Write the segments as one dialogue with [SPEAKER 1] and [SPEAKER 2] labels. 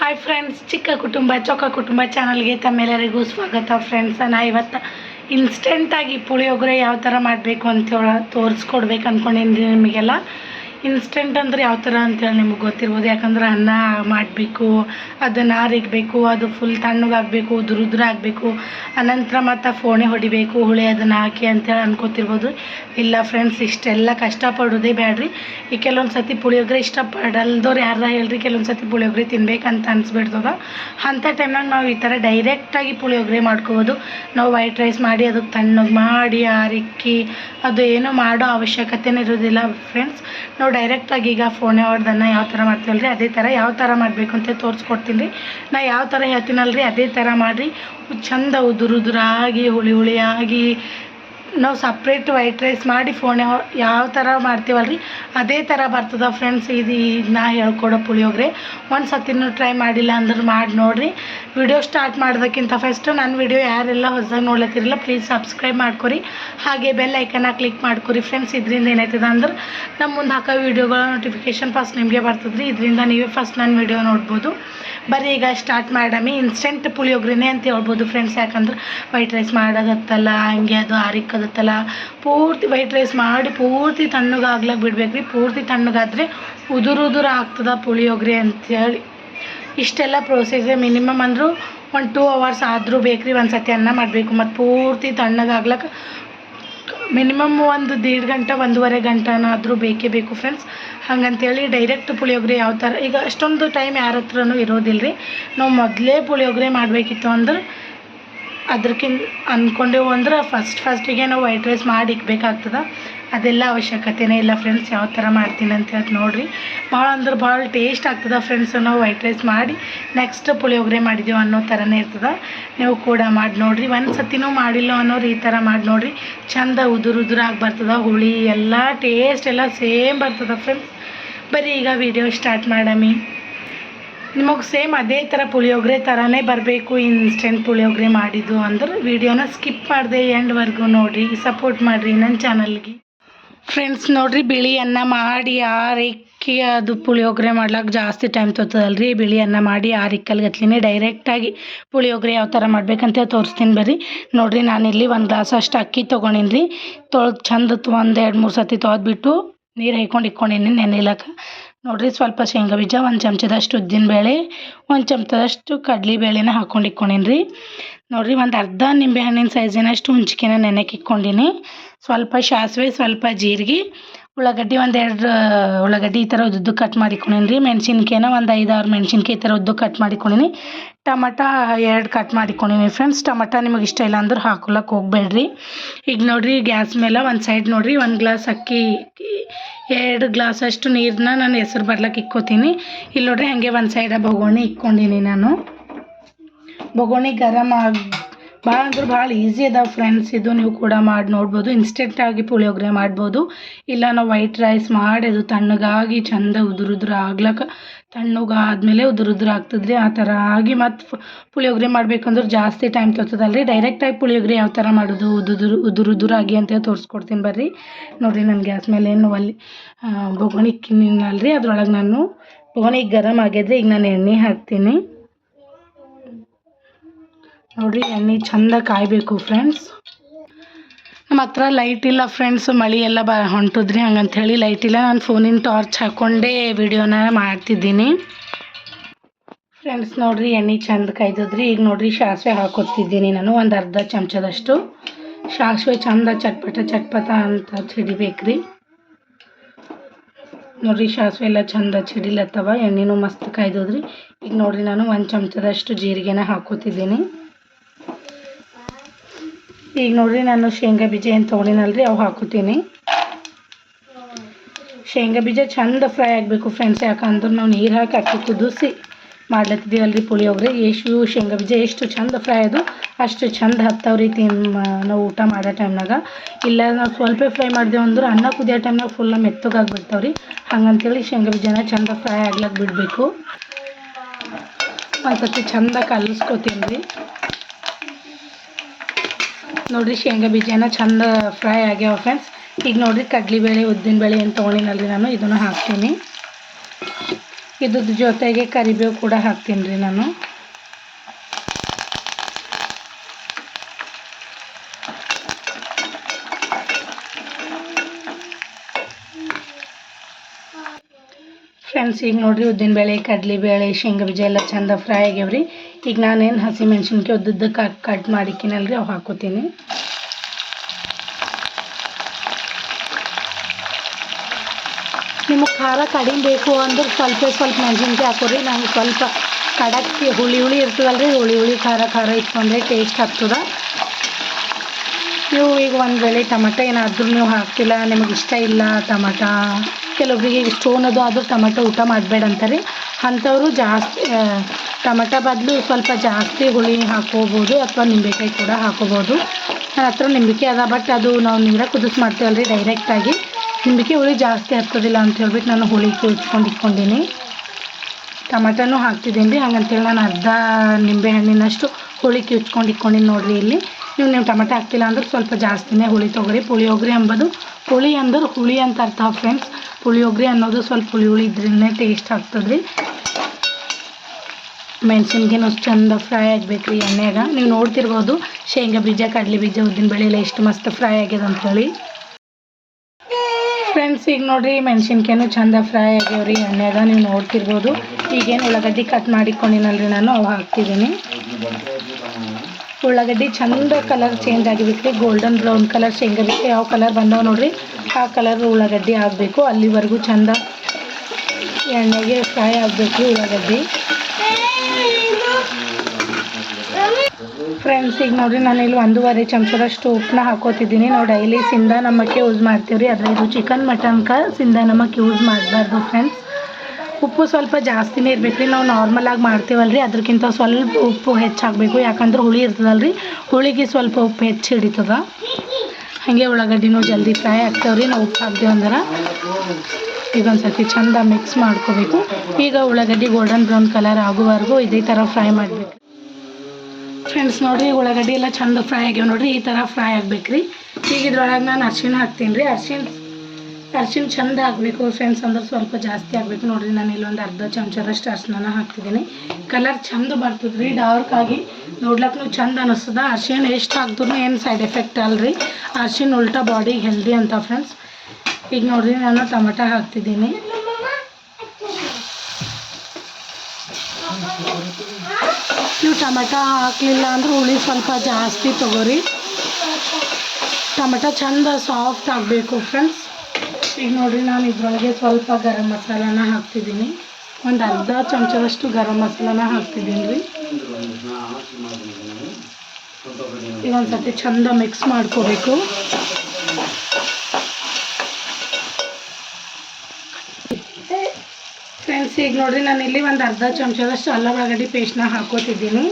[SPEAKER 1] Hi friends ಚಿಕ್ಕ ಕುಟುಂಬ, ಚೊಕ್ಕ ಕುಟುಂಬ ಚಾನಲ್ಗೆ ತಮ್ಮೆಲ್ಲರಿಗೂ ಸ್ವಾಗತ ಫ್ರೆಂಡ್ಸ್ ನಾನು ಇವತ್ತು ಇನ್ಸ್ಟೆಂಟಾಗಿ ಪುಳಿಯೋಗರೆ ಯಾವ ಥರ ಮಾಡಬೇಕು ಅಂತ ತೋರಿಸ್ಕೊಡ್ಬೇಕು ಅಂದ್ಕೊಂಡಿದ್ದೀನಿ ನಿಮಗೆಲ್ಲ. ಇನ್ಸ್ಟೆಂಟ್ ಅಂದರೆ ಯಾವ ಥರ ಅಂತೇಳಿ ನಿಮಗೆ ಗೊತ್ತಿರ್ಬೋದು. ಯಾಕಂದ್ರೆ ಅನ್ನ ಮಾಡಬೇಕು, ಅದನ್ನು ಆರಿಗಬೇಕು, ಅದು ಫುಲ್ ತಣ್ಣಗಾಗಬೇಕು ಉದುರು ಆಗಬೇಕು. ಅನಂತರ ಮತ್ತು ಫೋಣೆ ಹೊಡಿಬೇಕು, ಹುಳಿ ಅದನ್ನು ಹಾಕಿ ಅಂತೇಳಿ ಅನ್ಕೋತಿರ್ಬೋದು. ಇಲ್ಲ ಫ್ರೆಂಡ್ಸ್ ಇಷ್ಟೆಲ್ಲ ಕಷ್ಟಪಡೋದೇ ಬೇಡ್ರಿ ಈ ಕೆಲವೊಂದು ಸತಿ ಪುಳಿಯೋಗರೆ ಇಷ್ಟಪಡಲ್ದವ್ರು ಯಾರ ಹೇಳ್ರಿ ಕೆಲವೊಂದು ಸತಿ ಪುಳಿಯೋಗರೆ ತಿನ್ಬೇಕಂತ ಅನ್ಸ್ಬಿಡ್ತದ. ಅಂಥ ಟೈಮ್ನಾಗ ನಾವು ಈ ಥರ ಡೈರೆಕ್ಟಾಗಿ ಪುಳಿಯೋಗರೆ ಮಾಡ್ಕೋಬೋದು. ನಾವು ವೈಟ್ ರೈಸ್ ಮಾಡಿ ಅದಕ್ಕೆ ತಣ್ಣಗೆ ಮಾಡಿ, ಆರಿಕ್ಕಿ, ಅದು ಏನೂ ಮಾಡೋ ಅವಶ್ಯಕತೆನೇ ಇರೋದಿಲ್ಲ ಫ್ರೆಂಡ್ಸ್ ನಾವು ಡೈರೆಕ್ಟಾಗಿ ಈಗ ಫೋನೆ ಹೊಡ್ದನ್ನ ಯಾವ ಥರ ಮಾಡ್ತೀವಲ್ರಿ? ಅದೇ ಥರ ಯಾವ ಥರ ಮಾಡಬೇಕು ಅಂತ ತೋರಿಸ್ಕೊಡ್ತೀನಿ. ರೀ ನಾ ಯಾವ ಥರ ಹೇಳ್ತೀನಲ್ರಿ? ಅದೇ ಥರ ಮಾಡಿರಿ. ಚಂದ ಉದುರು ಉದುರಾಗಿ ಹುಳಿ ಹುಳಿಯಾಗಿ ನಾವು ಸಪ್ರೇಟ್ ವೈಟ್ ರೈಸ್ ಮಾಡಿ ಫೋನೆ ಯಾವ ಥರ ಮಾಡ್ತೀವಲ್ರಿ? ಅದೇ ಥರ ಬರ್ತದೆ ಫ್ರೆಂಡ್ಸ್ ಇದು ನಾ ಹೇಳ್ಕೊಡೋ ಪುಳಿಯೋಗರೆ. ಒಂದು ಸತಿನೂ ಟ್ರೈ ಮಾಡಿಲ್ಲ ಅಂದ್ರೆ ಮಾಡಿ ನೋಡಿರಿ. ವಿಡಿಯೋ ಸ್ಟಾರ್ಟ್ ಮಾಡೋದಕ್ಕಿಂತ ಫಸ್ಟು ನನ್ನ ವಿಡಿಯೋ ಯಾರೆಲ್ಲ ಹೊಸದಾಗಿ ನೋಡ್ಲತ್ತಿರಲ್ಲ ಪ್ಲೀಸ್ ಸಬ್ಸ್ಕ್ರೈಬ್ ಮಾಡ್ಕೊರಿ. ಹಾಗೆ ಬೆಲ್ ಐಕನ್ನ ಕ್ಲಿಕ್ ಮಾಡ್ಕೊರಿ ಫ್ರೆಂಡ್ಸ್ ಇದರಿಂದ ಏನಾಯ್ತದ ಅಂದ್ರೆ ನಮ್ಮ ಮುಂದೆ ಹಾಕೋ ವಿಡಿಯೋಗಳ ನೋಟಿಫಿಕೇಶನ್ ಫಸ್ಟ್ ನಿಮಗೆ ಬರ್ತದೆ ರೀ ಇದರಿಂದ ನೀವೇ ಫಸ್ಟ್ ನನ್ನ ವಿಡಿಯೋ ನೋಡ್ಬೋದು. ಬರೀ ಈಗ ಸ್ಟಾರ್ಟ್ ಮಾಡಮಿ ಇನ್ಸ್ಟೆಂಟ್ ಪುಳಿಯೋಗರೆನೇ ಅಂತ ಹೇಳ್ಬೋದು ಫ್ರೆಂಡ್ಸ್ ಯಾಕಂದ್ರೆ ವೈಟ್ ರೈಸ್ ಮಾಡೋದತ್ತಲ್ಲ ಹಂಗೆ ಅದು ಆರಿಕ್ಕದತ್ತಲ್ಲ ಪೂರ್ತಿ ವೈಟ್ ರೈಸ್ ಮಾಡಿ ಪೂರ್ತಿ ತಣ್ಣಗಾಗ್ಲಕ್ಕೆ ಬಿಡ್ಬೇಕು ರೀ ಪೂರ್ತಿ ತಣ್ಣಗಾದ್ರೆ ಉದುರು ಉದುರು ಆಗ್ತದ ಪುಳಿಯೋಗರೆ ಅಂತೇಳಿ. ಇಷ್ಟೆಲ್ಲ ಪ್ರೋಸೆಸ್ ಮಿನಿಮಮ್ ಅಂದರೂ ಒಂದು ಟೂ ಅವರ್ಸ್ ಆದರೂ ಬೇಕ್ರಿ ಒಂದು ಸತಿ ಅನ್ನ ಮಾಡಬೇಕು. ಮತ್ತು ಪೂರ್ತಿ ತಣ್ಣಗಾಗ್ಲಕ್ಕೆ ಮಿನಿಮಮ್ ಒಂದು ದೀಡ್ ಗಂಟೆ, ಒಂದೂವರೆ ಗಂಟೆನಾದರೂ ಬೇಕೇ ಬೇಕು ಫ್ರೆಂಡ್ಸ್ ಹಾಗಂತೇಳಿ ಡೈರೆಕ್ಟ್ ಪುಳಿಯೋಗರೆ ಯಾವ ಥರ ಈಗ ಅಷ್ಟೊಂದು ಟೈಮ್ ಯಾರ ಹತ್ರನೂ ಇರೋದಿಲ್ಲ ರೀ ನಾವು ಮೊದಲೇ ಪುಳಿಯೋಗರೆ ಮಾಡಬೇಕಿತ್ತು ಅಂದ್ರೆ ಅದಕ್ಕಿಂತ ಅಂದ್ಕೊಂಡೆವು ಅಂದ್ರೆ ಫಸ್ಟ್ ಫಸ್ಟಿಗೆ ನಾವು ವೈಟ್ ರೈಸ್ ಮಾಡಿ ಇಕ್ಬೇಕಾಗ್ತದೆ. ಅದೆಲ್ಲ ಅವಶ್ಯಕತೆನೇ ಇಲ್ಲ ಫ್ರೆಂಡ್ಸ್ ಯಾವ ಥರ ಮಾಡ್ತೀನಿ ಅಂತ ಹೇಳಿ ನೋಡಿರಿ. ಭಾಳ ಅಂದ್ರೆ ಭಾಳ ಟೇಸ್ಟ್ ಆಗ್ತದೆ ಫ್ರೆಂಡ್ಸ್ ನಾವು ವೈಟ್ ರೈಸ್ ಮಾಡಿ ನೆಕ್ಸ್ಟ್ ಪುಳಿಯೋಗರೆ ಮಾಡಿದ್ದೀವಿ ಅನ್ನೋ ಥರನೇ ಇರ್ತದೆ. ನೀವು ಕೂಡ ಮಾಡಿ ನೋಡಿರಿ. ಒಂದು ಸತಿನೂ ಮಾಡಿಲ್ಲ ಅನ್ನೋರು ಈ ಥರ ಮಾಡಿ ನೋಡಿರಿ. ಚಂದ ಉದುರು ಉದುರಾಗಿ ಬರ್ತದೆ, ಹುಳಿ ಎಲ್ಲ ಟೇಸ್ಟ್ ಎಲ್ಲ ಸೇಮ್ ಬರ್ತದೆ ಫ್ರೆಂಡ್ಸ್ ಬರೀ ಈಗ ವಿಡಿಯೋ ಸ್ಟಾರ್ಟ್ ಮಾಡಮಿ. ನಿಮಗೆ ಸೇಮ್ ಅದೇ ಥರ ಪುಳಿಯೋಗರೆ ಥರನೇ ಬರಬೇಕು ಇನ್ಸ್ಟೆಂಟ್ ಪುಳಿಯೋಗರೆ ಮಾಡಿದ್ದು ಅಂದ್ರೆ ವಿಡಿಯೋನ ಸ್ಕಿಪ್ ಮಾಡಿದೆ ಎಂಡ್ವರೆಗೂ ನೋಡಿರಿ ಸಪೋರ್ಟ್ ಮಾಡಿರಿ ನನ್ನ ಚಾನಲ್ಗೆ ಫ್ರೆಂಡ್ಸ್ ನೋಡಿರಿ ಬಿಳಿ ಅನ್ನ ಮಾಡಿ ಆರಿಕ್ಕಿ ಅದು ಪುಳಿಯೋಗರೆ ಮಾಡ್ಲಿಕ್ಕೆ ಜಾಸ್ತಿ ಟೈಮ್ ತೊಗೊತದಲ್ರಿ. ಬಿಳಿ ಅನ್ನ ಮಾಡಿ ಆರಿಕ್ಕಲ್ಗತ್ಲಿನೇ ಡೈರೆಕ್ಟಾಗಿ ಪುಳಿಯೋಗರೆ ಯಾವ ಥರ ಮಾಡ್ಬೇಕಂತ ತೋರಿಸ್ತೀನಿ ಬರ್ರಿ. ನೋಡಿರಿ ನಾನಿಲ್ಲಿ ಒಂದು ಗ್ಲಾಸ್ ಅಷ್ಟು ಅಕ್ಕಿ ತೊಗೊಂಡಿನಿ ರೀ ತೊಳೆದು ಚಂದ ಒಂದು ಎರಡು ಮೂರು ಸತಿ ತೊಳೆದ್ಬಿಟ್ಟು ನೀರು ಹಾಯ್ಕೊಂಡು ಇಕ್ಕೊಂಡೀನಿ ನೆನೆಲಕ್ಕ ನೋಡಿರಿ ಸ್ವಲ್ಪ ಶೇಂಗಾ ಬೀಜ ಒಂದು ಚಮಚದಷ್ಟು ಉದ್ದಿನಬೇಳೆ ಒಂದು ಚಮಚದಷ್ಟು ಕಡಲೆಬೇಳೆನ ಹಾಕ್ಕೊಂಡು ಇಕ್ಕೊಂಡಿನಿ ನೋಡಿರಿ ಒಂದು ಅರ್ಧ ನಿಂಬೆ ಹಣ್ಣಿನ ಸೈಜಿನಷ್ಟು ಹುಂಚಿಕೆನ ನೆನೆಕ್ಕೆ ಇಕ್ಕೊಂಡಿನಿ ಸ್ವಲ್ಪ ಸಾಸಿವೆ, ಸ್ವಲ್ಪ ಜೀರಿಗೆ, ಉಳ್ಳಾಗಡ್ಡಿ ಒಂದೆರಡು ಉಳ್ಳಾಗಡ್ಡಿ ಈ ಥರ ಉದ್ದು ಕಟ್ ಮಾಡಿಕೊಂಡಿನಿ ಮೆಣಸಿನ್ಕಾಯಿನ ಒಂದು ಐದಾರು ಮೆಣಸಿನ್ಕಾಯಿ ಈ ಥರ ಉದ್ದು ಕಟ್ ಮಾಡಿಕೊಂಡೀನಿ ಟಮಟ ಎರಡು ಕಟ್ ಮಾಡಿಕೊಂಡಿನಿ ಫ್ರೆಂಡ್ಸ್ ಟಮಟ ನಿಮಗೆ ಇಷ್ಟ ಇಲ್ಲ ಅಂದ್ರೆ ಹಾಕೊಳಕ್ಕೆ ಹೋಗ್ಬೇಡ್ರಿ. ಈಗ ನೋಡಿರಿ ಗ್ಯಾಸ್ ಮೇಲೆ ಒಂದು ಸೈಡ್ ನೋಡಿರಿ ಒಂದು ಗ್ಲಾಸ್ ಅಕ್ಕಿ ಎರಡು ಗ್ಲಾಸಷ್ಟು ನೀರನ್ನ ನಾನು ಹೆಸ್ರು ಬರ್ಲಕ್ಕೆ ಇಕ್ಕೋತೀನಿ. ಇಲ್ಲಿ ನೋಡ್ರಿ ಹಾಗೆ ಒಂದು ಸೈಡ ಬೊಗೋಣಿ ಇಕ್ಕೊಂಡಿನಿ ನಾನು. ಬೊಗೋಣಿ ಗರಮ್ ಆಗಿ, ಭಾಳ ಅಂದ್ರೆ ಭಾಳ ಈಸಿ ಅದಾವೆ ಫ್ರೆಂಡ್ಸ್ ಇದು ನೀವು ಕೂಡ ಮಾಡಿ ನೋಡ್ಬೋದು. ಇನ್ಸ್ಟೆಂಟಾಗಿ ಪುಳಿಯೋಗರೆ ಮಾಡ್ಬೋದು. ಇಲ್ಲ ನಾವು ವೈಟ್ ರೈಸ್ ಮಾಡಿ ಅದು ತಣ್ಣಗಾಗಿ ಚಂದ ಉದುರು ಉದುರು ಆಗ್ಲಕ್ಕ ತಣ್ಣಗಾದ್ಮೇಲೆ ಉದುರು ಉದುರು ಆಗ್ತದೆ ರೀ ಆ ಥರ ಆಗಿ ಮತ್ತು ಪುಳಿಯೋಗರೆ ಮಾಡ್ಬೇಕಂದ್ರೆ ಜಾಸ್ತಿ ಟೈಮ್ ತೊಗೊತದಲ್ಲ ರೀ ಡೈರೆಕ್ಟಾಗಿ ಪುಳಿಯೋಗರೆ ಯಾವ ಥರ ಮಾಡೋದು, ಉದುರು ಉದುರು ಉದುರಾಗಿ ಅಂತ ತೋರಿಸ್ಕೊಡ್ತೀನಿ ಬರ್ರಿ. ನೋಡಿರಿ ನಾನು ಗ್ಯಾಸ್ ಮೇಲೆ ಏನು ಅಲ್ಲಿ ಬೊಗಣಿ ಕಿನ್ನಿನಲ್ರಿ ಅದ್ರೊಳಗೆ ನಾನು ಬೊಗಣಿ ಗರಮ್ ಆಗ್ಯದ್ರಿ, ಈಗ ನಾನು ಎಣ್ಣೆ ಹಾಕ್ತೀನಿ. ನೋಡಿರಿ ಎಣ್ಣೆ ಚಂದ ಕಾಯಬೇಕು ಫ್ರೆಂಡ್ಸ್ ನಮ್ಮ ಹತ್ರ ಲೈಟ್ ಇಲ್ಲ ಫ್ರೆಂಡ್ಸ್ ಮಳೆ ಎಲ್ಲ ಬ ಹೊಂಟದ್ರಿ ಹೇಳಿ ಲೈಟ್ ಇಲ್ಲ. ನಾನು ಫೋನಿನ ಟಾರ್ಚ್ ಹಾಕ್ಕೊಂಡೇ ವಿಡಿಯೋನ ಮಾಡ್ತಿದ್ದೀನಿ. ಫ್ರೆಂಡ್ಸ್ ನೋಡಿರಿ, ಎಣ್ಣೆ ಚಂದ ಕಾಯ್ದದ್ರಿ. ಈಗ ನೋಡಿರಿ ಸಾಸಿವೆ ಹಾಕೋತಿದ್ದೀನಿ ನಾನು, ಒಂದು ಅರ್ಧ ಚಮಚದಷ್ಟು. ಸಾಸಿವೆ ಚಂದ ಚಟ್ಪಟ ಚಟ್ಪಟ ಅಂತ ಚಿಡಿಬೇಕ್ರಿ. ನೋಡಿರಿ ಸಾಸಿವೆ ಎಲ್ಲ ಚಂದ ಚಿಡಿಲತ್ತವ, ಎಣ್ಣೆನೂ ಮಸ್ತ್ ಕಾಯ್ದದ್ರಿ. ಈಗ ನೋಡಿರಿ ನಾನು ಒಂದು ಚಮಚದಷ್ಟು ಜೀರಿಗೆನ ಹಾಕೋತಿದ್ದೀನಿ ಈಗ ನೋಡಿರಿ ನಾನು ಶೇಂಗಾ ಬೀಜ ಏನು ತೊಗೊಂಡಿನಲ್ರಿ? ಅವು ಹಾಕೋತೀನಿ ಶೇಂಗಾ ಬೀಜ ಚಂದ ಫ್ರೈ ಆಗಬೇಕು ಫ್ರೆಂಡ್ಸ್. ಯಾಕಂದ್ರೆ ನಾವು ನೀರು ಹಾಕಿ ಅಕ್ಕಿ ಕುದಿಸಿ ಮಾಡ್ಲತ್ತಿದ್ದೀವಲ್ರಿ ಪುಳಿಯೋಗರೆ ಎಷ್ಟು ಶೇಂಗಾ ಬೀಜ ಎಷ್ಟು ಚಂದ ಫ್ರೈ ಅದು ಅಷ್ಟು ಚಂದ ಹತ್ತವ್ರಿ ರೀತಿ ನಾವು ಊಟ ಮಾಡೋ ಟೈಮ್ನಾಗ. ಇಲ್ಲ, ನಾವು ಸ್ವಲ್ಪ ಫ್ರೈ ಮಾಡಿದೆವು ಅಂದ್ರೆ ಅನ್ನ ಕುದಿಯೋ ಟೈಮ್ನಾಗ ಫುಲ್ಲ ಮೆತ್ತಗಾಗ್ಬಿಡ್ತಾವೆ ರೀ ಹಂಗಂತೇಳಿ ಶೇಂಗಾ ಬೀಜನ ಚಂದ ಫ್ರೈ ಆಗ್ಲಕ್ಕೆ ಬಿಡಬೇಕು. ಒಂದ್ಸತಿ ಚಂದ ಕಲಿಸ್ಕೊತೀನಿ ರೀ ನೋಡಿರಿ, ಶೇಂಗಾ ಬೀಜನ ಚಂದ ಫ್ರೈ ಆಗ್ಯಾವ ಫ್ರೆಂಡ್ಸ್ ಈಗ ನೋಡಿರಿ ಕಡ್ಲಿಬೇಳೆ ಉದ್ದಿನಬೇಳೆ ಏನು ತೊಗೊಂಡಿನಲ್ರಿ ನಾನು, ಇದನ್ನು ಹಾಕ್ತೀನಿ. ಇದ್ರ ಜೊತೆಗೆ ಕರಿಬೇವು ಕೂಡ ಹಾಕ್ತೀನಿ ರೀ ನಾನು. ಫ್ರೆಂಡ್ಸ್ ಈಗ ನೋಡ್ರಿ ಉದ್ದಿನಬೇಳೆ ಬೇಳೆ ಶೇಂಗಾ ಬೀಜ ಎಲ್ಲ ಚಂದ ಫ್ರೈ ಆಗ್ಯಾವ್ರಿ. ಈಗ ನಾನೇನು ಹಸಿ ಮೆಣಸಿನ್ಕಾಯಿ ಕಟ್ ಮಾಡಿಕ್ಕಿನಲ್ರಿ, ಅವು ಹಾಕೋತೀನಿ. ನಿಮಗೆ ಖಾರ ಕಡಿಮೆ ಬೇಕು ಅಂದ್ರೆ ಸ್ವಲ್ಪ ಸ್ವಲ್ಪ ಮೆಣಸಿನ್ಕಾಯಿ ಹಾಕೋರಿ. ನಂಗೆ ಸ್ವಲ್ಪ ಕಡಕ್ಕೆ ಹುಳಿ ಹುಳಿ ಇರ್ತದಲ್ರಿ, ಹುಳಿ ಹುಳಿ ಖಾರ ಖಾರ ಇಟ್ಕೊಂಡ್ರೆ ಟೇಸ್ಟ್ ಆಗ್ತದೆ. ನೀವು ಈಗ ಒಂದು ವೇಳೆ ಟಮಟ ಏನಾದರೂ ನೀವು ಹಾಕ್ತಿಲ್ಲ, ನಿಮಗೆ ಇಷ್ಟ ಇಲ್ಲ ಟಮಟ. ಕೆಲವೊಬ್ಬರಿಗೆ ಸ್ಟೋನ್ ಅದು ಆದರೂ ಟಮಟ ಊಟ ಮಾಡಬೇಡ ಅಂತಾರೆ ಅಂಥವರು ಜಾಸ್ತಿ ಟಮಟ ಬದಲು ಸ್ವಲ್ಪ ಜಾಸ್ತಿ ಹುಳಿ ಹಾಕೋಬೋದು ಅಥವಾ ನಿಂಬೆಕಾಯಿ ಕೂಡ ಹಾಕೋಬೋದು ನನ್ನ ಹತ್ರ ನಿಂಬಿಕೆ ಅದ ಬಟ್ ಅದು ನಾವು ನೀರಾಗ ಕುದಿಸಿ ರೀ ಡೈರೆಕ್ಟಾಗಿ ನಿಂಬಿಕೆ ಹುಳಿ ಜಾಸ್ತಿ ಹಾಕ್ತದಿಲ್ಲ ಅಂತ ಹೇಳ್ಬಿಟ್ಟು ನಾನು ಹುಳಿ ಕುದಿಸ್ಕೊಂಡು ಇಟ್ಕೊಂಡಿನಿ. ಟಮಟನೂ ಹಾಕ್ತಿದ್ದೀನಿ ರೀ ಹಂಗಂತೇಳಿ ನಾನು ಅರ್ಧ ನಿಂಬೆ ಹಣ್ಣಿನಷ್ಟು ಹುಳಿ ಕಿಚ್ಕೊಂಡು ಇಟ್ಕೊಂಡಿನಿ ನೋಡಿರಿ ಇಲ್ಲಿ. ನೀವು ನೀವು ಟಮಟ ಹಾಕ್ತಿಲ್ಲ ಅಂದ್ರೆ ಸ್ವಲ್ಪ ಜಾಸ್ತಿನೇ ಹುಳಿ ತೊಗೊರಿ, ಪುಳಿಯೋಗರೆ ಅಂಬೋದು. ಹುಳಿ ಅಂದ್ರೆ ಹುಳಿ ಅಂತ ಅರ್ಥ ಫ್ರೆಂಡ್ಸ್ ಪುಳಿಯೋಗರೆ ಅನ್ನೋದು ಸ್ವಲ್ಪ ಹುಳಿ ಹುಳಿ ಇದ್ರೇ ಟೇಸ್ಟ್ ಆಗ್ತದೆ ರೀ ಅಷ್ಟು ಚಂದ ಫ್ರೈ ಆಗಬೇಕು ರೀ ಎಣ್ಣೆಯಾಗ. ನೀವು ನೋಡ್ತಿರ್ಬೋದು, ಶೇಂಗಾ ಬೀಜ, ಕಡಲೆ ಬೀಜ ಉದ್ದಿನ ಉದ್ದಿನಬೇಳೆ ಎಲ್ಲ ಎಷ್ಟು ಮಸ್ತ್ ಫ್ರೈ ಆಗ್ಯದ ಅಂಥೇಳಿ ಫ್ರೆಂಡ್ಸ್ ಈಗ ನೋಡಿರಿ, ಮೆಣಸಿನ್ಕಾಯಿನೂ ಚಂದ ಫ್ರೈ ಆಗ್ಯಾವ್ರಿ ಎಣ್ಣೆಯಾಗ. ನೀವು ನೋಡ್ತಿರ್ಬೋದು, ಈಗೇನು ಉಳ್ಳಾಗಡ್ಡಿ ಕಟ್ ಮಾಡಿಕೊಂಡಿನಲ್ರಿ ನಾನು ಅವು ಹಾಕ್ತಿದ್ದೀನಿ ಉಳ್ಳಾಗಡ್ಡಿ ಚಂದ ಕಲರ್ ಚೇಂಜ್ ಆಗಿಬಿಟ್ರಿ ಗೋಲ್ಡನ್ ಬ್ರೌನ್ ಕಲರ್ ಶೇಂಗಾ ಬೀಜ ಯಾವ ಕಲರ್ ಬಂದಾವೆ ನೋಡ್ರಿ? ಆ ಕಲರ್ ಉಳ್ಳಾಗಡ್ಡಿ ಆಗಬೇಕು. ಅಲ್ಲಿವರೆಗೂ ಚಂದ ಎಣ್ಣೆಗೆ ಫ್ರೈ ಆಗಬೇಕು ಉಳ್ಳಾಗಡ್ಡಿ. ಫ್ರೆಂಡ್ಸ್ ಈಗ ನೋಡ್ರಿ ನಾನು ಇಲ್ಲಿ ಒಂದೂವರೆ ಚಮಚದಷ್ಟು ಉಪ್ಪನ್ನ ಹಾಕೋತಿದ್ದೀನಿ. ನಾವು ಡೈಲಿ ಸಿಂಧ ನಮ್ಮಕ್ಕೆ ಯೂಸ್ ಮಾಡ್ತೀವಿ ರೀ ಆದರೆ ಇದು ಚಿಕನ್ ಮಟನ್ಗೆ ಸಿಂಧ ನಮಕ್ ಯೂಸ್ ಮಾಡಬಾರ್ದು ಫ್ರೆಂಡ್ಸ್ ಉಪ್ಪು ಸ್ವಲ್ಪ ಜಾಸ್ತಿನೇ ಇರ್ಬೇಕು ರೀ. ನಾವು ನಾರ್ಮಲಾಗಿ ಮಾಡ್ತೀವಲ್ಲ ರೀ ಅದಕ್ಕಿಂತ ಸ್ವಲ್ಪ ಉಪ್ಪು ಹೆಚ್ಚಾಗಬೇಕು. ಯಾಕಂದ್ರೆ ಹುಳಿ ಇರ್ತದಲ್ಲ ರೀ ಹುಳಿಗೆ ಸ್ವಲ್ಪ ಉಪ್ಪು ಹೆಚ್ಚು ಹಿಡಿತದ. ಹಾಗೆ ಉಳ್ಳಾಗಡ್ಡಿನೂ ಜಲ್ದಿ ಫ್ರೈ ಆಗ್ತಾವ್ರಿ. ನಾವು ಉಪ್ಪು ಹಾಕ್ದೇವು ಅಂದ್ರೆ ಈಗ ಒಂದು ಸರ್ತಿ ಚಂದ ಮಿಕ್ಸ್ ಮಾಡ್ಕೋಬೇಕು. ಈಗ ಉಳ್ಳಾಗಡ್ಡಿ ಗೋಲ್ಡನ್ ಬ್ರೌನ್ ಕಲರ್ ಆಗುವವರೆಗೂ ಇದೇ ಥರ ಫ್ರೈ ಮಾಡಬೇಕು. ಫ್ರೆಂಡ್ಸ್ ನೋಡಿರಿ, ಉಳ್ಳಾಗಡ್ಡಿ ಎಲ್ಲ ಚಂದ ಫ್ರೈ ಆಗ್ಯಾವ ನೋಡಿರಿ. ಈ ಥರ ಫ್ರೈ ಆಗ್ಬೇಕು ರೀ ಈಗ ಇದ್ರೊಳಗೆ ನಾನು ಅರ್ಶಿಣ ಹಾಕ್ತೀನಿ ರೀ ಅರ್ಶಿಣ ಅರ್ಶಿಣ ಚಂದ ಆಗಬೇಕು ಫ್ರೆಂಡ್ಸ್ ಅಂದ್ರೆ ಸ್ವಲ್ಪ ಜಾಸ್ತಿ ಆಗಬೇಕು. ನೋಡಿರಿ, ನಾನು ಇಲ್ಲೊಂದು ಅರ್ಧ ಚಮಚದಷ್ಟು ಅರ್ಶಿನ ಹಾಕ್ತಿದ್ದೀನಿ. ಕಲರ್ ಚಂದ ಬರ್ತದೆ ರೀ ಡಾರ್ಕ್ ಆಗಿ ನೋಡ್ಲಕ್ಕೂ ಚಂದ ಅನಿಸ್ತದ. ಅರ್ಶಿಣ ಎಷ್ಟು ಹಾಕಿದ್ರು ಏನು ಸೈಡ್ ಎಫೆಕ್ಟ್ ಅಲ್ರಿ. ಅರ್ಶಿನ ಉಲ್ಟಾ ಬಾಡಿಗೆ ಹೆಲ್ದಿ ಅಂತ ಫ್ರೆಂಡ್ಸ್ ಈಗ ನೋಡ್ರಿ, ನಾನು ಟೊಮೆಟೊ ಹಾಕ್ತಿದ್ದೀನಿ. ನೀವು ಟೊಮೆಟೊ ಹಾಕಲಿಲ್ಲ ಅಂದ್ರೆ ಹುಳಿ ಸ್ವಲ್ಪ ಜಾಸ್ತಿ ತಗೋರಿ. ಟೊಮೆಟೊ ಚಂದ ಸಾಫ್ಟ್ ಆಗಬೇಕು ಫ್ರೆಂಡ್ಸ್ ಈಗ ನೋಡಿರಿ, ನಾನು ಇದ್ರೊಳಗೆ ಸ್ವಲ್ಪ ಗರಂ ಮಸಾಲಾನ ಹಾಕ್ತಿದ್ದೀನಿ. ಒಂದು ಅರ್ಧ ಚಮಚದಷ್ಟು ಗರಂ ಮಸಾಲಾನ ಹಾಕ್ತಿದ್ದೀನಿ ರೀ ಈಗ ಒಂದು ಸರ್ತಿ ಚಂದ ಮಿಕ್ಸ್ ಮಾಡ್ಕೋಬೇಕು. ಫ್ರೆಂಡ್ಸ್ ಈಗ ನೋಡ್ರಿ, ನಾನು ಇಲ್ಲಿ ಒಂದು ಅರ್ಧ ಚಮಚದಷ್ಟು ಅಲ್ಲ ಉಳ್ಳಾಗಡ್ಡಿ ಪೇಸ್ಟ್ನ ಹಾಕೋತಿದ್ದೀನಿ.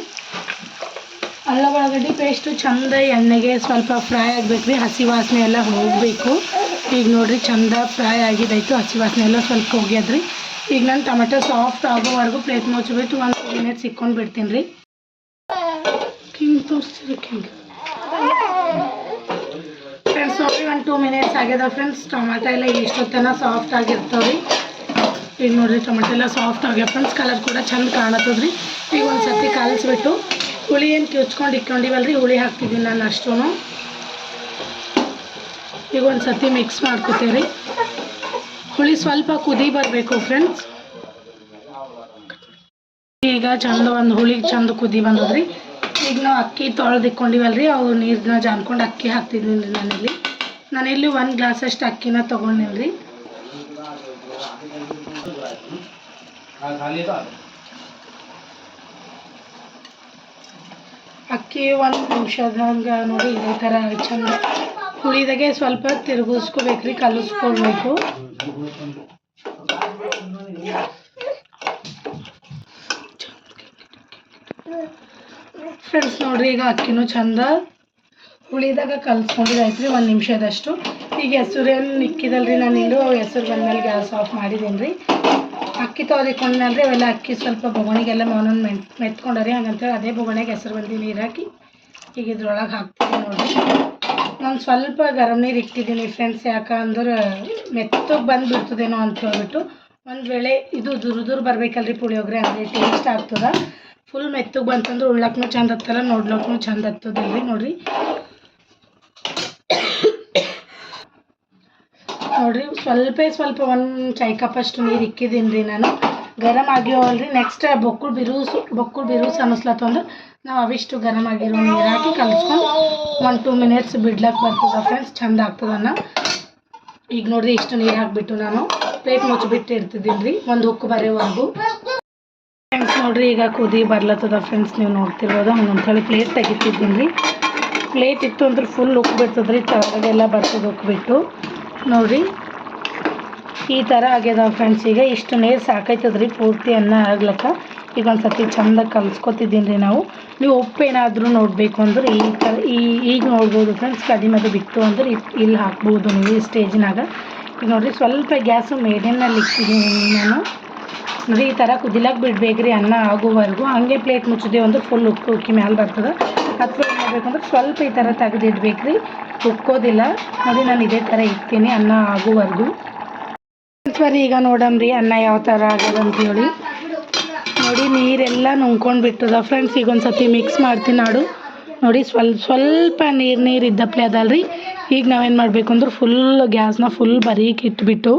[SPEAKER 1] ಅಲ್ಲ ಉಳ್ಳಾಗಡ್ಡಿ ಪೇಸ್ಟು ಚಂದ ಎಣ್ಣೆಗೆ ಸ್ವಲ್ಪ ಫ್ರೈ ಆಗಬೇಕು ರೀ, ಹಸಿ ವಾಸನೆ ಎಲ್ಲ ಹೋಗಬೇಕು. ಈಗ ನೋಡಿರಿ ಚಂದ ಫ್ರೈ ಆಗಿದ್ದಾಯ್ತು ಹಸಿ ವಾಸನೆ ಎಲ್ಲ ಸ್ವಲ್ಪ ಹೋಗ್ಯದ್ರಿ. ಈಗ ನಾನು ಟೊಮೆಟೊ ಸಾಫ್ಟ್ ಆಗೋವರೆಗೂ ಪ್ಲೇಟ್ ಮುಚ್ಚಿಬಿಟ್ಟು ಒಂದು ಟೂ ಮಿನಿಟ್ಸ್ ಇಕ್ಕೊಂಡು ಬಿಡ್ತೀನಿ ರೀ. ಕಿಂಗ್ ತೋರಿಸ್ತೀರಿ ಕಿಂಗ್ ಫ್ರೆಂಡ್ಸ್ ಒಂದು ಟೂ ಮಿನಿಟ್ಸ್ ಆಗ್ಯದ ಫ್ರೆಂಡ್ಸ್ ಟೊಮೆಟೊ ಎಲ್ಲ ಇಷ್ಟೊತ್ತನ ಸಾಫ್ಟ್ ಆಗಿರ್ತಾವೆ ರೀ. ಈಗ ನೋಡಿರಿ ಟೊಮೆಟೊ ಎಲ್ಲ ಸಾಫ್ಟ್ ಆಗ್ಯಾವ ಫ್ರೆಂಡ್ಸ್ ಕಲರ್ ಕೂಡ ಚಂದ ಕಾಣತದ್ರಿ ಈಗ ಒಂದು ಸರ್ತಿ ಕಲಿಸ್ಬಿಟ್ಟು ಹುಳಿ ಏನು ಕಿಚ್ಕೊಂಡು ಇಟ್ಕೊಂಡಿವಲ್ರಿ ಹುಳಿ ಹಾಕ್ತಿದ್ದೀನಿ ನಾನು ಅಷ್ಟೂ ಈಗ ಒಂದು ಸರ್ತಿ ಮಿಕ್ಸ್ ಮಾಡ್ಕೊತೀವಿ ರೀ ಹುಳಿ ಸ್ವಲ್ಪ ಕುದಿ ಬರಬೇಕು ಫ್ರೆಂಡ್ಸ್ ಈಗ ಚಂದ ಒಂದು ಹುಳಿ ಚಂದ ಕುದಿ ಬಂದದ್ರಿ. ಈಗ ನಾವು ಅಕ್ಕಿ ತೊಳೆದು ರೀ ಅವು ನೀರನ್ನ ಜಾನ್ಕೊಂಡು ಅಕ್ಕಿ ಹಾಕ್ತಿದ್ದೀನಿ ರೀ ನಾನಿಲ್ಲಿ. ನಾನಿಲ್ಲಿ ಒಂದು ಗ್ಲಾಸಷ್ಟು ಅಕ್ಕಿನ ತೊಗೊಂಡಿನಿ ಅಕ್ಕಿ ಒಂದು ನಿಮಿಷದಂಗೆ ನೋಡಿ ಈ ಥರ ಚಂದ ಹುಳಿದಾಗೆ ಸ್ವಲ್ಪ ತಿರುಗಿಸ್ಕೋಬೇಕ್ರಿ, ಕಲಿಸ್ಕೊಳ್ಬೇಕು. ಫ್ರೆಂಡ್ಸ್ ನೋಡ್ರಿ, ಈಗ ಅಕ್ಕಿನೂ ಚಂದ ಹುಳಿದಾಗ ಕಲಿಸ್ಕೊಂಡಿದ್ದಾಯ್ತು ರೀ ಒಂದು ನಿಮಿಷದಷ್ಟು. ಈಗ ಹೆಸರೇನು ನಿಕ್ಕಿದಲ್ರಿ ನಾನು ಇನ್ನು ಹೆಸರು ಬಂದ್ಮೇಲೆ ಗ್ಯಾಸ್ ಆಫ್ ಮಾಡಿದ್ದೀನಿ ರೀ ಅಕ್ಕಿ ತೊಗೊದಿಕೊಂಡ್ಮೇಲೆ ಅವೆಲ್ಲ ಅಕ್ಕಿ ಸ್ವಲ್ಪ ಬೊಗಣಿಗೆಲ್ಲ ಒಂದೊಂದು ಮೆತ್ ಮೆತ್ಕೊಂಡರಿ ಹಂಗಂತೇಳಿ ಅದೇ ಬೊಗಣಿಗೆ ಹೆಸರು ಬಂದು ನೀರು ಹಾಕಿ. ಈಗ ಇದ್ರೊಳಗೆ ಹಾಕ್ತೀನಿ ನೋಡಿರಿ ನಾನು ಸ್ವಲ್ಪ ಗರಂ ನೀರು ಇಟ್ಟಿದ್ದೀನಿ ಫ್ರೆಂಡ್ಸ್ ಯಾಕಂದ್ರೆ ಮೆತ್ತಗೆ ಬಂದುಬಿಡ್ತದೇನೋ ಅಂತ ಹೇಳ್ಬಿಟ್ಟು ಒಂದು ವೇಳೆ ಇದು ದುರು ದುರು ಬರಬೇಕಲ್ರಿ ಪುಳಿಯೋಗರೆ ಅಂದರೆ ಟೇಸ್ಟ್ ಆಗ್ತದೆ. ಫುಲ್ ಮೆತ್ತಗೆ ಬಂತಂದ್ರೆ ಉಳ್ಳಕ್ಕೂ ಚಂದ ಹತ್ತಲ್ಲ ನೋಡ್ಲಕ್ಕೂ ಚಂದ ಹತ್ತದಲ್ರಿ ನೋಡ್ರಿ. ನೋಡ್ರಿ, ಸ್ವಲ್ಪ ಸ್ವಲ್ಪ ಒಂದು ಚಾಯ್ ಕಪ್ ಅಷ್ಟು ನೀರು ಇಕ್ಕಿದ್ದೀನಿ ರೀ ನಾನು ಗರಮ್ ಆಗ್ಯಾವಲ್ರಿ ನೆಕ್ಸ್ಟ್ ಬೊಕ್ಕುಳು ಬಿರುಸು ಬೊಕ್ಕುಳು ಬಿರುಸು ಅನ್ನಿಸ್ಲತ್ತಂದ್ರೆ ನಾವು ಅವಿಷ್ಟು ಗರಮ್ ಆಗಿರೋ ನೀರು ಹಾಕಿ ಕಲಿಸ್ಕೊಂಡು ಒಂದು ಟೂ ಮಿನಿಟ್ಸ್ ಬಿಡ್ಲಕ್ಕೆ ಬರ್ತದೆ ಫ್ರೆಂಡ್ಸ್ ಚಂದ ಆಗ್ತದನ್ನ ಈಗ ನೋಡ್ರಿ, ಇಷ್ಟು ನೀರು ನಾನು ಪ್ಲೇಟ್ ಮುಚ್ಚಿಬಿಟ್ಟು ಇಡ್ತಿದ್ದೀನಿ ರೀ ಒಂದು ಉಕ್ಕು ಬರೋವರೆಗೂ ಫ್ರೆಂಡ್ಸ್ ನೋಡ್ರಿ, ಈಗ ಕುದಿ ಬರ್ಲತ್ತದ ಫ್ರೆಂಡ್ಸ್ ನೀವು ನೋಡ್ತಿರ್ಬೋದು ಹಂಗಂತ ಹೇಳಿ ಪ್ಲೇಟ್ ತೆಗಿತಿದ್ದೀನಿ ರೀ ಪ್ಲೇಟ್ ಇತ್ತು ಅಂದ್ರೆ ಫುಲ್ ಉಕ್ಕು ಬಿಡ್ತದೆ ರೀ ಬರ್ತದೆ ಉಕ್ಬಿಟ್ಟು ನೋಡ್ರಿ ಈ ಥರ ಆಗ್ಯದ ಫ್ರೆಂಡ್ಸ್ ಈಗ ಇಷ್ಟು ನೀರು ಸಾಕೈತದ್ರಿ ಪೂರ್ತಿ ಅನ್ನ ಆಗ್ಲಕ್ಕ. ಈಗ ಒಂದು ಸತಿ ಚಂದ ಕಲ್ಸ್ಕೊತಿದ್ದೀನಿ ರೀ ನಾವು. ನೀವು ಉಪ್ಪು ಏನಾದರೂ ನೋಡಬೇಕು ಅಂದ್ರೆ ಈ ಥರ ಈ, ಈಗ ನೋಡ್ಬೋದು ಫ್ರೆಂಡ್ಸ್ ಕಡಿಮೆ ಅದು ಬಿತ್ತು ಅಂದ್ರೆ ಇಲ್ಲಿ ಹಾಕ್ಬೋದು ನೀವು ಈ ಸ್ಟೇಜ್ನಾಗ ಈಗ ನೋಡಿರಿ, ಸ್ವಲ್ಪ ಗ್ಯಾಸು ಮೇಡಿನಲ್ಲಿ ಇಕ್ಕಿದ್ದೀನಿ ನಾನು. ನೋಡಿ, ಈ ಥರ ಕುದಿಲಕ್ಕೆ ಬಿಡ್ಬೇಕ್ರಿ ಅನ್ನ ಆಗೋವರೆಗೂ ಹಂಗೆ ಪ್ಲೇಟ್ ಮುಚ್ಚಿದೆ ಅಂದ್ರೆ ಫುಲ್ ಉಕ್ಕಿ ಉಕ್ಕಿ ಮ್ಯಾಲೆ ಬರ್ತದೆ. ಅಥವಾ ಏನು ಮಾಡ್ಬೇಕಂದ್ರೆ ಸ್ವಲ್ಪ ಈ ಥರ ತೆಗೆದಿಡ್ಬೇಕ್ರಿ. ಉಕ್ಕೋದಿಲ್ಲ ನೋಡಿ, ನಾನು ಇದೇ ಥರ ಇಕ್ತೀನಿ ಅನ್ನ ಆಗುವರೆಗು. ಬರೀ ಈಗ ನೋಡಮ್ರಿ ಅನ್ನ ಯಾವ ಥರ ಆಗ್ಯದ ಅಂತ ಹೇಳಿ ನೋಡಿ, ನೀರೆಲ್ಲ ನುಂಗ್ಕೊಂಡು ಬಿಟ್ಟದ ಫ್ರೆಂಡ್ಸ್ ಈಗ ಒಂದು ಸತಿ ಮಿಕ್ಸ್ ಮಾಡ್ತೀನಿ ನಾಡು. ನೋಡಿ ಸ್ವಲ್ಪ ಸ್ವಲ್ಪ ನೀರು ನೀರು ಇದ್ದಪ್ಲೆ ಅದಲ್ರಿ. ಈಗ ನಾವೇನು ಮಾಡಬೇಕು ಅಂದ್ರೆ ಫುಲ್ ಗ್ಯಾಸ್ನ ಫುಲ್ ಬರೀಕ್ ಇಟ್ಬಿಟ್ಟು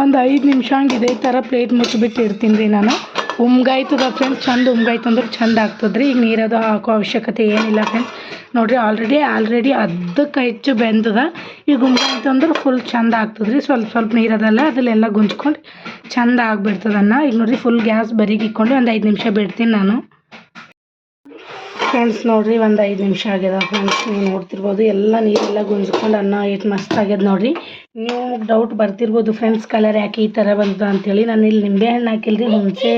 [SPEAKER 1] ಒಂದು ಐದು ನಿಮಿಷ ಹಂಗೆ ಇದೇ ಥರ ಪ್ಲೇಟ್ ಮುಚ್ಚಿಬಿಟ್ಟು ಇಡ್ತೀನಿ ರೀ ನಾನು. ಉಮ್ಗಾಯ್ತದ ಫ್ರೆಂಡ್ ಚಂದ ಉಮ್ಗಾಯ್ತು ಅಂದ್ರೆ ಚಂದ ಆಗ್ತದ್ರಿ. ಈಗ ನೀರದು ಹಾಕೋ ಅವಶ್ಯಕತೆ ಏನಿಲ್ಲ ಫ್ರೆಂಡ್ಸ್ ನೋಡಿರಿ ಆಲ್ರೆಡಿ ಆಲ್ರೆಡಿ ಅದಕ್ಕೆ ಹೆಚ್ಚು ಬೆಂದದ. ಈಗ ಉಮ್ಗಾಯ್ತು ಅಂದ್ರೆ ಫುಲ್ ಚಂದ ಆಗ್ತದ್ರಿ. ಸ್ವಲ್ಪ ಸ್ವಲ್ಪ ನೀರದಲ್ಲ ಅದಲ್ಲೆಲ್ಲ ಗುಂಜ್ಕೊಂಡು ಚಂದ ಆಗಿಬಿಡ್ತದನ್ನ. ಈಗ ನೋಡಿರಿ ಫುಲ್ ಗ್ಯಾಸ್ ಬರೀಗೆ ಇಕ್ಕೊಂಡು ಒಂದು ಐದು ನಿಮಿಷ ಬಿಡ್ತೀನಿ ನಾನು. ಫ್ರೆಂಡ್ಸ್ ನೋಡ್ರಿ, ಒಂದು ಐದು ನಿಮಿಷ ಆಗ್ಯದ. ಫ್ರೆಂಡ್ಸ್ ನೀವು ನೋಡ್ತಿರ್ಬೋದು, ಎಲ್ಲ ನೀರೆಲ್ಲ ಗುಂಜ್ಕೊಂಡು ಅನ್ನ ಎಷ್ಟು ಮಸ್ತ್ ಆಗ್ಯದ ನೋಡ್ರಿ. ನೀವು ಡೌಟ್ ಬರ್ತಿರ್ಬೋದು ಫ್ರೆಂಡ್ಸ್ ಕಲರ್ ಯಾಕೆ ಈ ಥರ ಅಂತ ಅಂತೇಳಿ. ನಾನು ಇಲ್ಲಿ ನಿಂಬೆ ಹಣ್ಣು ಹಾಕಿಲ್ರಿ, ಹುಣಸೆ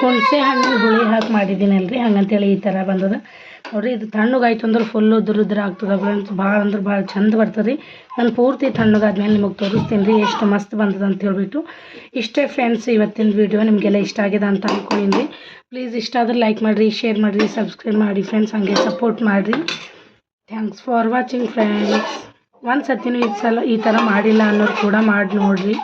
[SPEAKER 1] ಹುಣಸೆ ಹಣ್ಣು ಹುಳಿ ಹಾಕಿ ಮಾಡಿದ್ದೀನಲ್ರಿ. ಹಂಗಂತೇಳಿ ಈ ಥರ ಬಂದದ. ನೋಡ್ರಿ, ಇದು ತಣ್ಣಗಾಯ್ತು ಅಂದ್ರೆ ಫುಲ್ ಉದ್ರ ಉದ್ರ ಆಗ್ತದೆ ಫ್ರೆಂಡ್ಸ್ ಭಾಳ ಅಂದ್ರೆ ಭಾಳ ಚಂದ ಬರ್ತದೆ ರೀ ನಾನು ಪೂರ್ತಿ ತಣ್ಣಗಾದ್ಮೇಲೆ ನಿಮಗೆ ತೋರಿಸ್ತೀನಿ ರೀ, ಎಷ್ಟು ಮಸ್ತ್ ಬಂದದ ಅಂತ ಹೇಳ್ಬಿಟ್ಟು. ಇಷ್ಟೇ ಫ್ರೆಂಡ್ಸ್ ಇವತ್ತಿನ ವಿಡಿಯೋ ನಿಮಗೆಲ್ಲ ಇಷ್ಟ ಆಗಿದೆ ಅಂತ ಅಂದ್ಕೊಂಡಿನಿ ಪ್ಲೀಸ್ ಇಷ್ಟ ಆದ್ರೆ ಲೈಕ್ ಮಾಡಿರಿ ಶೇರ್ ಮಾಡಿರಿ ಸಬ್ಸ್ಕ್ರೈಬ್ ಮಾಡಿ ಫ್ರೆಂಡ್ಸ್ ಹಂಗೆ ಸಪೋರ್ಟ್ ಮಾಡಿರಿ. ಥ್ಯಾಂಕ್ಸ್ ಫಾರ್ ವಾಚಿಂಗ್ ಫ್ರೆಂಡ್ಸ್ ಒಂದು ಸತಿನೂ ಈ ಸಲ ಈ ಥರ ಮಾಡಿಲ್ಲ ಅನ್ನೋರು ಕೂಡ ಮಾಡಿ ನೋಡಿರಿ